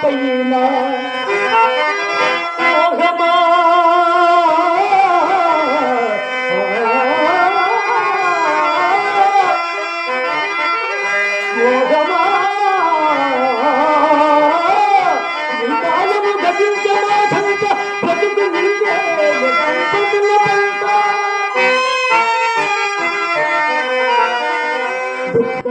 ಸೈನ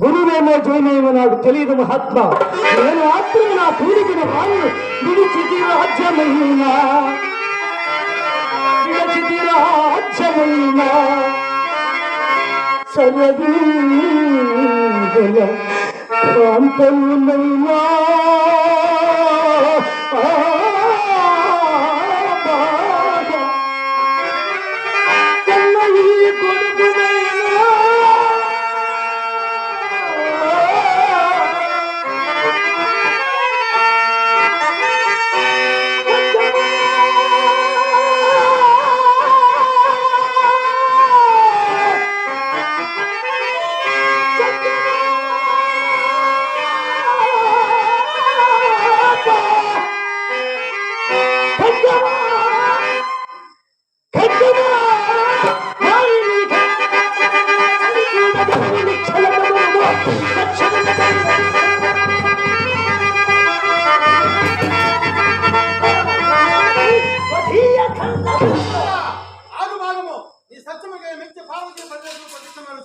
గురువేమో జైనేమో నాకు తెలియదు మహాత్మ. నేను మాత్రం నా పూడికిన వాళ్ళు విడిచితి రాజ్యమైనా విడిచితి రాజ్యమైనా సరదీగల ప్రాంతమునైనా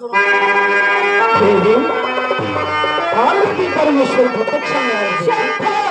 देवी पार्वती परमेश्वर भगत सिंह